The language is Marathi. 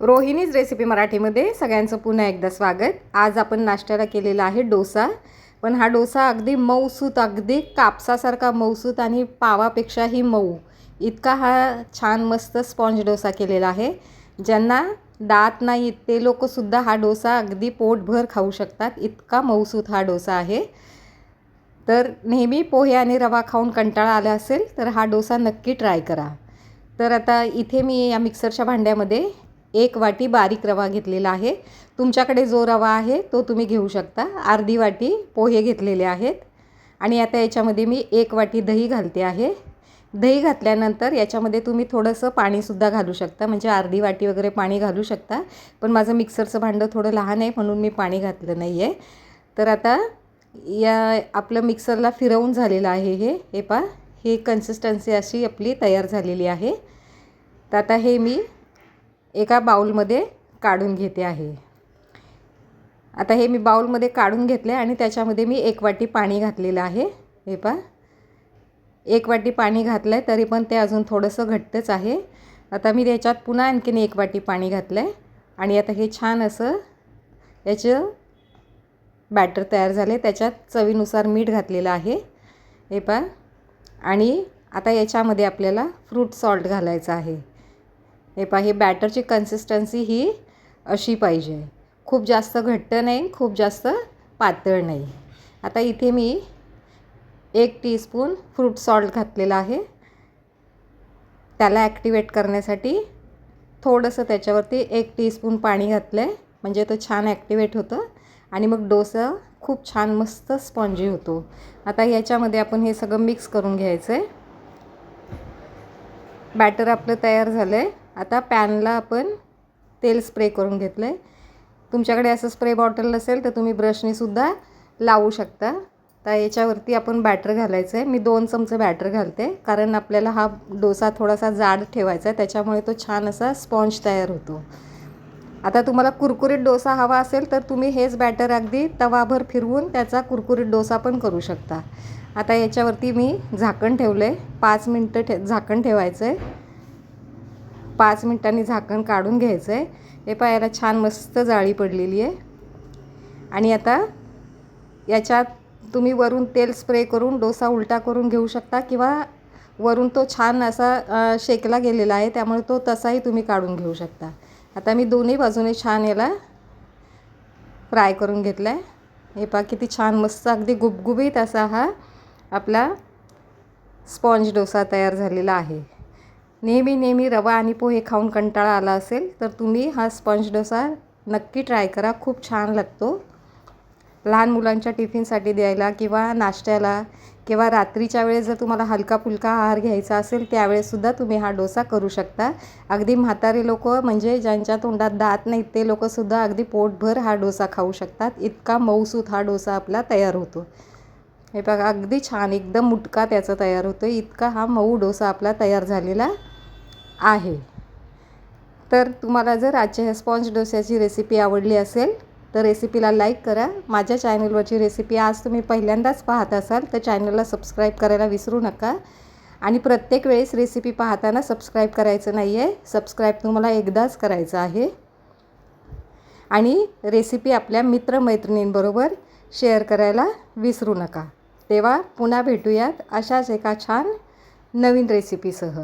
रोहिणीज रेसिपी मराठीमध्ये. सगळ्यांचं पुन्हा एकदा स्वागत. आज आपण नाश्त्याला केलेला आहे डोसा. पण हा डोसा अगदी मऊसूत अगदी कापसासारखा मऊसूत आणि पावापेक्षाही मऊ. इतका हा छान मस्त स्पॉन्ज डोसा केलेला आहे. ज्यांना दात नाहीत ते लोकसुद्धा हा डोसा अगदी पोटभर खाऊ शकतात. इतका मऊसूत हा डोसा आहे. तर नेहमी पोहे आणि रवा खाऊन कंटाळा आला असेल तर हा डोसा नक्की ट्राय करा. तर आता इथे मी या मिक्सरच्या भांड्यामध्ये एक वाटी बारीक रवा घेतलेला आहे. तुमच्याकडे जो रवा आहे तो तुम्ही घेऊ शकता. अर्धी वाटी पोहे घेतलेले आहेत. आणि आता याच्यामध्ये मी एक वाटी दही घालते आहे. दही घातल्यानंतर याच्यामध्ये तुम्ही थोडंसं पाणीसुद्धा घालू शकता. म्हणजे अर्धी वाटी वगैरे पाणी घालू शकता. पण माझं मिक्सरचं भांडं थोडं लहान आहे म्हणून मी पाणी घातलं नाही आहे तर आता या आपलं मिक्सरला फिरवून झालेलं आहे हे. हे पा हे कन्सिस्टन्सी अशी आपली तयार झालेली आहे. तर आता हे मी एका बाऊलमध्ये काढून घेते आहे. आता हे मी बाऊलमध्ये काढून घेतले आणि त्याच्यामध्ये मी एक वाटी पाणी घातलेलं आहे. हे पा एक वाटी पाणी घातलं आहे तरी पण ते अजून थोडंसं घट्टच आहे. आता मी त्याच्यात पुन्हा आणखीन एक वाटी पाणी घातलं आहे आणि आता हे छान असं याचं बॅटर तयार झाले त्याच्यात चवीनुसार मीठ घातलेलं आहे. हे पा आणि आता याच्यामध्ये आपल्याला फ्रूट सॉल्ट घालायचं आहे. हे पहा हे बॅटरची कन्सिस्टन्सी ही अशी पाहिजे. खूप जास्त घट्ट नाही खूप जास्त पातळ नाही. आता इथे मी एक टीस्पून फ्रूट सॉल्ट घातलेला आहे. त्याला ॲक्टिवेट करण्यासाठी थोडंसं त्याच्यावरती एक टीस्पून पाणी घातलं आहे म्हणजे तो छान ॲक्टिवेट होतं. आणि मग डोसा खूप छान मस्त स्पॉन्जी होतो. आता याच्यामध्ये आपण हे सगळं मिक्स करून घ्यायचं आहे बॅटर आपलं तयार झालं आहे आता पॅनला आपण तेल स्प्रे करून घेतलं आहे तुमच्याकडे असं स्प्रे बॉटल नसेल तर तुम्ही ब्रशनीसुद्धा लावू शकता. तर याच्यावरती आपण बॅटर घालायचं आहे मी दोन चमचे बॅटर घालते. कारण आपल्याला हा डोसा थोडासा जाड ठेवायचा आहे त्याच्यामुळे तो छान असा स्पॉन्ज तयार होतो. आता तुम्हाला कुरकुरीत डोसा हवा असेल तर तुम्ही हेच बॅटर अगदी तवाभर फिरवून त्याचा कुरकुरीत डोसा पण करू शकता. आता याच्यावरती मी झाकण ठेवलं आहे पाच मिनटं ठे झाकण ठेवायचं आहे पाच मिनटांनी झाकण काढून घ्यायचं आहे. हे पायाला छान मस्त जाळी पडलेली आहे. आणि आता याच्यात तुम्ही वरून तेल स्प्रे करून डोसा उलटा करून घेऊ शकता किंवा वरून तो छान असा शेकला गेलेला आहे त्यामुळे तो तसाही तुम्ही काढून घेऊ शकता. आता मी दोन्ही बाजूने छान याला फ्राय करून घेतला आहे हे पा किती छान मस्त अगदी गुबगुबीत असा हा आपला स्पॉन्ज डोसा तयार झालेला आहे. नेहमी नेहमी रवा आणि पोहे खाऊन कंटाळा आला असेल तर तुम्ही हा स्पंज डोसा नक्की ट्राय करा. खूप छान लागतो. लहान मुलांच्या टिफिनसाठी द्यायला किंवा नाश्त्याला किंवा रात्रीच्या वेळेस जर तुम्हाला हलका फुलका आहार घ्यायचा असेल त्यावेळेससुद्धा तुम्ही हा डोसा करू शकता. अगदी म्हातारे लोक म्हणजे ज्यांच्या तोंडात दात नाहीत ते लोकंसुद्धा अगदी पोटभर हा डोसा खाऊ शकतात. इतका मऊसूत हा डोसा आपला तयार होतो. हे बघा अगदी छान एकदम मुटका त्याचा तयार होतो इतका हा मऊ डोसा आपला तयार झालेला. आहे. तर तुम्हाला जर आजच्या ह्या स्पॉन्ज डोस्याची रेसिपी आवडली असेल तर रेसिपीला लाईक करा. माझ्या चॅनलवरची रेसिपी आज तुम्ही पहिल्यांदाच पाहत असाल तर चॅनलला सबस्क्राईब करायला विसरू नका. आणि प्रत्येक वेळेस रेसिपी पाहताना सबस्क्राईब करायचं नाही आहे सबस्क्राईब तुम्हाला एकदाच करायचं आहे. आणि रेसिपी आपल्या मित्रमैत्रिणींबरोबर शेअर करायला विसरू नका. तेव्हा पुन्हा भेटूयात अशाच एका छान नवीन रेसिपीसह